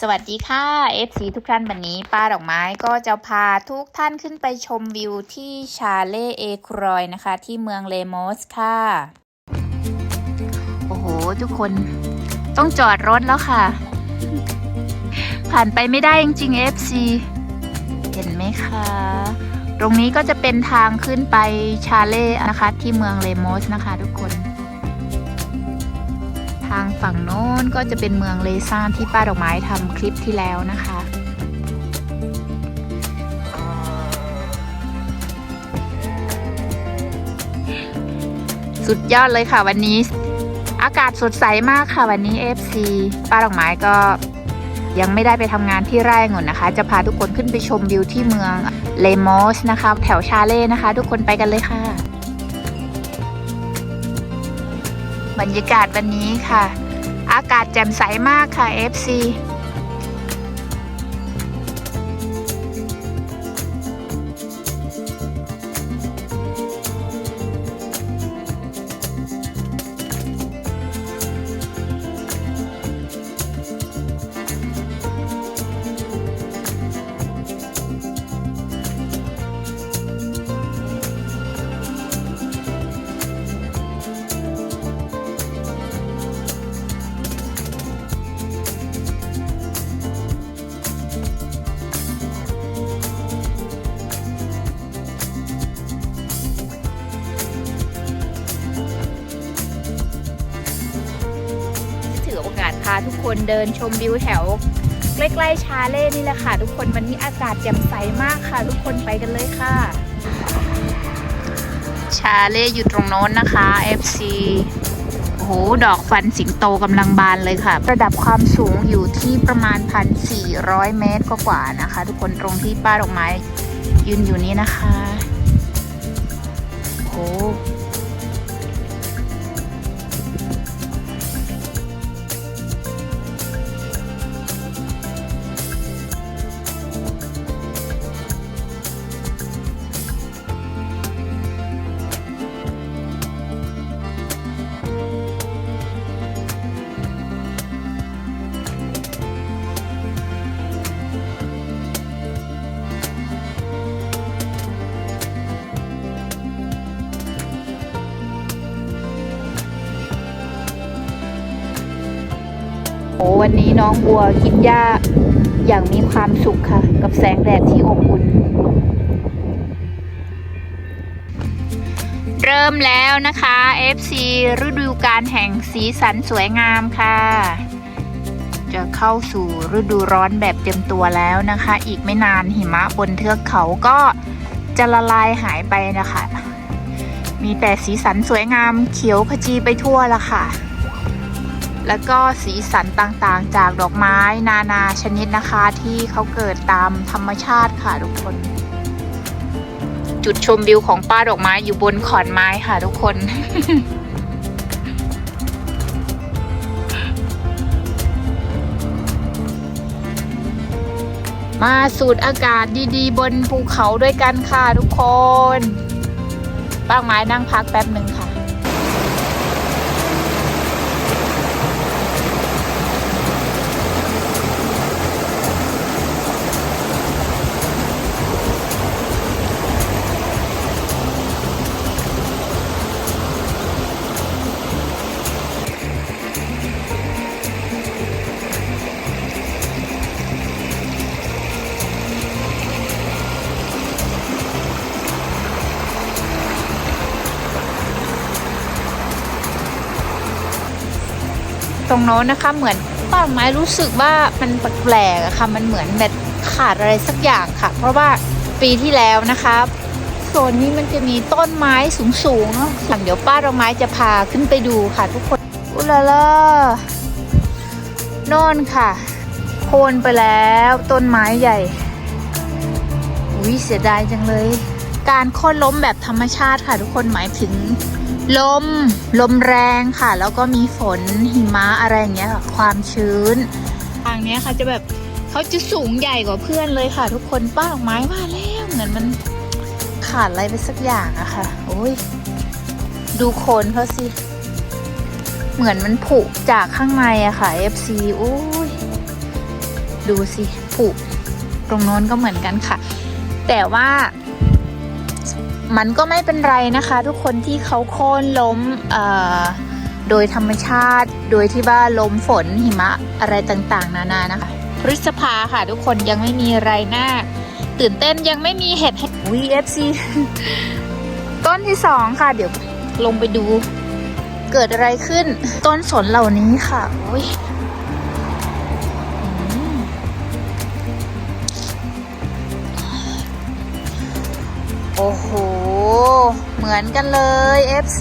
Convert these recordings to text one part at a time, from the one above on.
สวัสดีค่ะ FC ทุกท่านวันนี้ป้าดอกไม้ก็จะพาทุกท่านขึ้นไปชมวิวที่ชาเล่เอครอยนะคะ ที่เมืองเลโมสค่ะ โอ้โห ทุกคนต้องจอดรถแล้วค่ะ ผ่านไปไม่ได้จริงๆ FC เห็นไหมคะ ตรงนี้ก็จะเป็นทางขึ้นไปชาเล่นะคะ ที่เมืองเลโมสนะคะ ทุกคน ทางฝั่งโน้นก็จะเป็นเมืองเลซานที่ป้าดอกไม้ทำคลิปที่แล้วนะคะสุดยอดเลยค่ะวันนี้ อากาศสดใสมากค่ะวันนี้ FC ป้าดอกไม้ก็ยังไม่ได้ไปทำงานที่ไร่งนนะคะ จะพาทุกคนขึ้นไปชมวิวที่เมืองเลมอสนะคะ แถวชาเล่นะคะ ทุกคนไปกันเลยค่ะ บรรยากาศวันนี้ค่ะ อากาศแจ่มใสมากค่ะ FC พาทุกคนเดินชมวิวแถว ใกล้ๆชาเล่นี่แหละค่ะ ทุกคนวันนี้อากาศแจ่มใสมากค่ะ ทุกคนไปกันเลยค่ะ ชาเล่อยู่ตรงโน้นนะคะ FC โอ้โห ดอกฟันสิงโตกำลังบานเลยค่ะ ระดับความสูงอยู่ที่ประมาณ 1,400 เมตรกว่าๆนะคะ ทุกคนตรงที่ป้าดอกไม้ยืนอยู่นี้นะคะโอ้ วันนี้น้องบัวกินหญ้าอย่างมีความสุขค่ะ กับแสงแดดที่อบอุ่น เริ่มแล้วนะคะ FC ฤดูการแห่งสีสันสวยงามค่ะ จะเข้าสู่ฤดูร้อนแบบเต็มตัวแล้วนะคะ อีกไม่นานหิมะบนเทือกเขาก็จะละลายหายไปนะคะ มีแต่สีสันสวยงามเขียวขจีไปทั่วละค่ะ แล้วก็สีสันต่างๆ จากดอกไม้นานาชนิดนะคะที่เขาเกิดตามธรรมชาติค่ะทุกคน จุดชมวิวของป้าดอกไม้อยู่บนขอนไม้ค่ะทุกคนมาสูดอากาศดีๆ บนภูเขาด้วยกันค่ะทุกคนป้าไม้นั่งพักแป๊บหนึ่งค่ะ ตรงโน้นนะคะ เหมือนป้าไม้รู้สึกว่ามันแปลกๆอะค่ะ มันเหมือนแบบขาดอะไรสักอย่างค่ะ เพราะว่าปีที่แล้วนะคะโซนนี้มันจะมีต้นไม้สูงๆเนาะหลังเดี๋ยวป้าดอกไม้จะพาขึ้นไปดูค่ะทุกคนอุลาล่าน่นค่ะ โคนไปแล้วต้นไม้ใหญ่อุ้ยเสียดายจังเลย การโค่นล้มแบบธรรมชาติค่ะทุกคนหมายถึง ลม ลมแรงค่ะ แล้วก็มีฝนหิมะอะไรอย่างเงี้ยค่ะความชื้น ทางเนี้ยค่ะจะแบบเขาจะสูงใหญ่กว่าเพื่อนเลยค่ะ ทุกคนป้าดอกไม้ว่าแล้วเหมือนมันขาดอะไรไปสักอย่างอะค่ะ โอ้ยดูโคนเขาสิ เหมือนมันผุจากข้างในอะค่ะ FC โอ้ยดูสิผุตรงโน้นก็เหมือนกันค่ะ แต่ว่า มันก็ไม่เป็นไรนะคะ ทุกคนที่เขาโค่นล้มโดยธรรมชาติ โดยที่ว่าลมฝนหิมะอะไรต่างๆ นานานะคะพฤษภาค่ะ ทุกคนยังไม่มีไรหน้า ตื่นเต้นยังไม่มีเห็ดให้ VFC ต้นที่สองค่ะ เดี๋ยวลงไปดูเกิดอะไรขึ้น ต้นสนเหล่านี้ค่ะอุ้ย อ้โห เหมือนกันเลย FC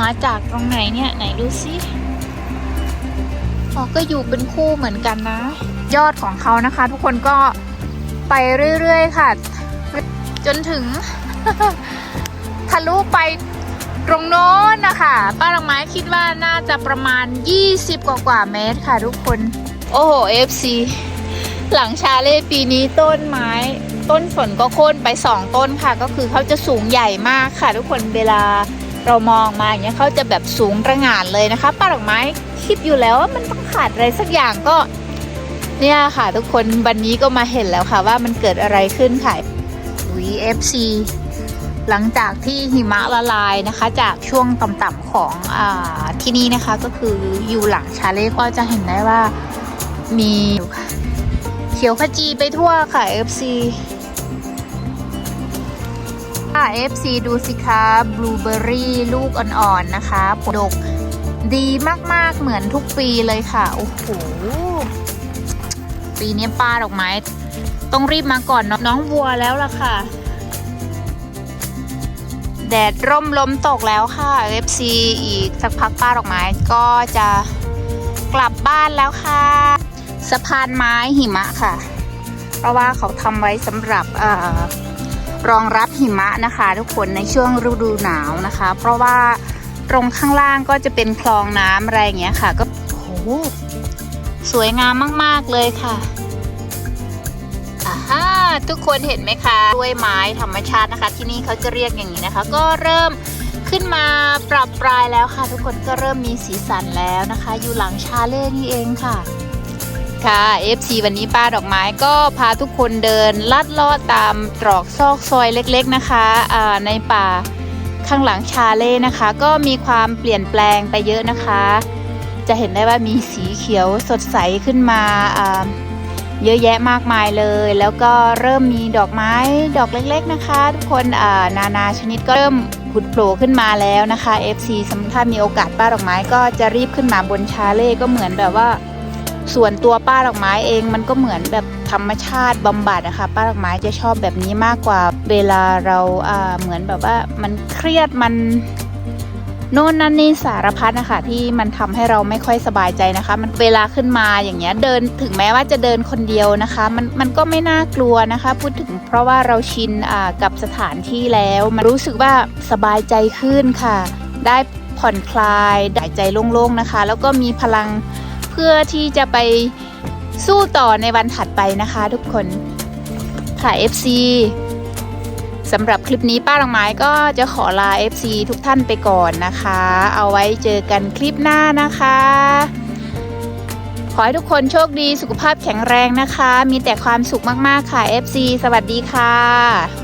มาจากตรงไหนเนี่ย ไหนดูสิอ๋อก็อยู่เป็นคู่เหมือนกันนะ ยอดของเขานะคะ ทุกคนก็ไปเรื่อยๆค่ะ จนถึง ทะลุไปตรงโน้นนะคะป้าดอกไม้คิดว่าน่าจะประมาณ 20 กว่ากว่าเมตรค่ะทุกคน โอ้โห FC หลังชาเล่ปีนี้ต้นไม้ ต้นฝนก็โค่นไป 2 ต้นค่ะ ก็คือเขาจะสูงใหญ่มากค่ะ ทุกคนเวลาเรามองมาอย่างเงี้ยเขาจะแบบสูงระงานเลยนะคะป้าดอกไม้คิดอยู่แล้วว่ามันต้องขาดอะไรสักอย่างก็ เนี่ยค่ะ ทุกคนวันนี้ก็มาเห็นแล้วค่ะ ว่ามันเกิดอะไรขึ้นค่ะ VFC หลังจากที่หิมะละลายนะคะ จากช่วงต่ำๆของอาที่นี่นะคะ ก็คืออยู่หลังชาเล่ก็จะเห็นได้ว่ามีเขียวขจีไปทั่วค่ะ FC ค่ะ FC ดูสิคะบลูเบอรี่ลูกอ่อนๆนะคะผลดกดีมากๆเหมือนทุกปีเลยค่ะ โอ้โห ปีนี้ป้าดอกไม้ ต้องรีบมาก่อนน้องวัวแล้วล่ะค่ะ แดดร่มลมตกแล้วค่ะ FC อีกสักพักป้าดอกไม้ก็จะกลับบ้านแล้วค่ะ สะพานไม้หิมะค่ะ เพราะว่าเขาทำไว้สำหรับเออ รองรับหิมะนะคะ ทุกคนในช่วงฤดูหนาวนะคะ เพราะว่าตรงข้างล่างก็จะเป็นคลองน้ำอะไรอย่างเงี้ยค่ะ ก็โอ้โหสวยงามมาก ๆ เลยค่ะอ่าฮะทุกคนเห็นไหมคะด้วยไม้ธรรมชาตินะคะ ที่นี่เขาจะเรียกอย่างนี้นะคะ ก็เริ่มขึ้นมาปรับปลายแล้วค่ะ ทุกคนก็เริ่มมีสีสันแล้วนะคะ อยู่หลังชาเล่นี่เองค่ะ ค่ะ FC วันนี้ป้าดอกไม้ก็พาทุกคนเดินลัดเลาะตามตรอกซอกซอยเล็กๆนะคะในป่าข้างหลังชาเล่นะคะ ก็มีความเปลี่ยนแปลงไปเยอะนะคะ จะเห็นได้ว่ามีสีเขียวสดใสขึ้นมาเยอะแยะมากมายเลย แล้วก็เริ่มมีดอกไม้ดอกเล็ก ๆนะคะ ทุกคนนานาชนิดก็เริ่มผุดโผล่ขึ้นมาแล้วนะคะ FC สมมติถ้ามีโอกาสป้าดอกไม้ก็จะรีบขึ้นมาบนชาเล่ก็เหมือนแบบว่า ส่วนตัวป้าดอกไม้เองมันก็เหมือนแบบธรรมชาติบำบัดนะคะป้าดอกไม้จะชอบแบบนี้มากกว่าเวลาเราเหมือนแบบว่ามันเครียดมันโน่นนั่นนี่สารพัดนะคะที่มันทำให้เราไม่ค่อยสบายใจนะคะ มันเวลาขึ้นมาอย่างเงี้ยเดินถึงแม้ว่าจะเดินคนเดียวนะคะ มันมันก็ไม่น่ากลัวนะคะ พูดถึงเพราะว่าเราชินกับสถานที่แล้ว มันรู้สึกว่าสบายใจขึ้นค่ะ ได้ผ่อนคลายได้ใจโล่งๆนะคะ แล้วก็มีพลัง เพื่อที่จะไปสู้ต่อในวันถัดไปนะคะทุกคนค่ะ FC สำหรับคลิปนี้ป้าดอกไม้ก็จะขอลา FC ทุกท่านไปก่อนนะคะ เอาไว้เจอกันคลิปหน้านะคะ ขอให้ทุกคนโชคดีสุขภาพแข็งแรงนะคะ มีแต่ความสุขมากๆค่ะ FC สวัสดีค่ะ